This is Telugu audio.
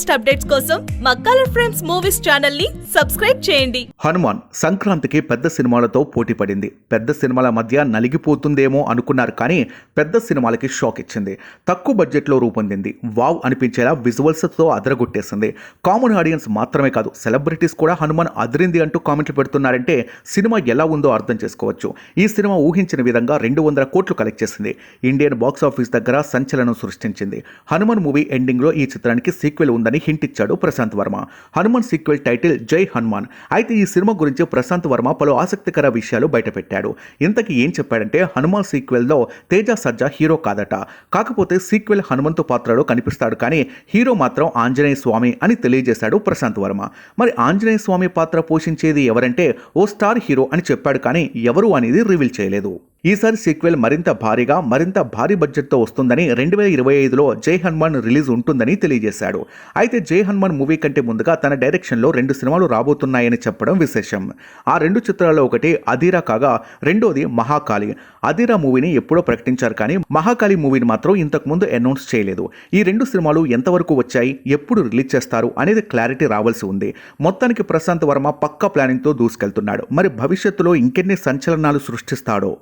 లేటెస్ట్ అప్డేట్స్ కోసం మా కలర్ ఫ్రేమ్స్ మూవీస్ ఛానల్ని సబ్స్క్రైబ్ చేయండి. హనుమాన్ సంక్రాంతికి పెద్ద సినిమాలతో పోటీ పడింది. పెద్ద సినిమాల మధ్య నలిగిపోతుందేమో అనుకున్నారు కానీ పెద్ద సినిమాలకి షాక్ ఇచ్చింది. తక్కువ బడ్జెట్లో రూపొందింది. వావ్ అనిపించేలా విజువల్స్తో అదరగొట్టేసింది. కామన్ ఆడియన్స్ మాత్రమే కాదు సెలబ్రిటీస్ కూడా హనుమాన్ అదిరింది అంటూ కామెంట్లు పెడుతున్నారంటే సినిమా ఎలా ఉందో అర్థం చేసుకోవచ్చు. ఈ సినిమా ఊహించిన విధంగా రెండు వందల కోట్లు కలెక్ట్ చేసింది. ఇండియన్ బాక్స్ ఆఫీస్ దగ్గర సంచలనం సృష్టించింది. హనుమాన్ మూవీ ఎండింగ్లో ఈ చిత్రానికి సీక్వెల్ ఉందని హింట్ ఇచ్చాడు Prashanth Varma. Hanuman sequel title Jai Hanuman. అయితే ఈ సినిమా గురించి ప్రశాంత్ వర్మ పలు ఆసక్తికర విషయాలు బయటపెట్టాడు. ఇంతకీ ఏం చెప్పాడంటే హనుమాన్ సీక్వెల్లో తేజ సజ్జా హీరో కాదట. కాకపోతే సీక్వెల్ హనుమంతు పాత్రలో కనిపిస్తాడు కానీ హీరో మాత్రం ఆంజనేయ స్వామి అని తెలియజేశాడు ప్రశాంత్ వర్మ. మరి ఆంజనేయ స్వామి పాత్ర పోషించేది ఎవరంటే ఓ స్టార్ హీరో అని చెప్పాడు కానీ ఎవరు అనేది రివీల్ చేయలేదు. ఈసారి సీక్వెల్ మరింత భారీగా మరింత భారీ బడ్జెట్తో వస్తుందని రెండు వేల ఇరవై ఐదులో జై హనుమాన్ రిలీజ్ ఉంటుందని తెలియజేశాడు. అయితే జై హనుమాన్ మూవీ కంటే ముందుగా తన డైరెక్షన్లో రెండు సినిమాలు రాబోతున్నాయని చెప్పడం విశేషం. ఆ రెండు చిత్రాల్లో ఒకటి అధీరా కాగా రెండోది మహాకాళి. అధీరా మూవీని ఎప్పుడో ప్రకటించారు కానీ మహాకాళి మూవీని మాత్రం ఇంతకుముందు అనౌన్స్ చేయలేదు. ఈ రెండు సినిమాలు ఎంతవరకు వచ్చాయి ఎప్పుడు రిలీజ్ చేస్తారు అనేది క్లారిటీ రావాల్సి ఉంది. మొత్తానికి ప్రశాంత్ వర్మ పక్క ప్లానింగ్తో దూసుకెళ్తున్నాడు. మరి భవిష్యత్తులో ఇంకెన్ని సంచలనాలు సృష్టిస్తాడో?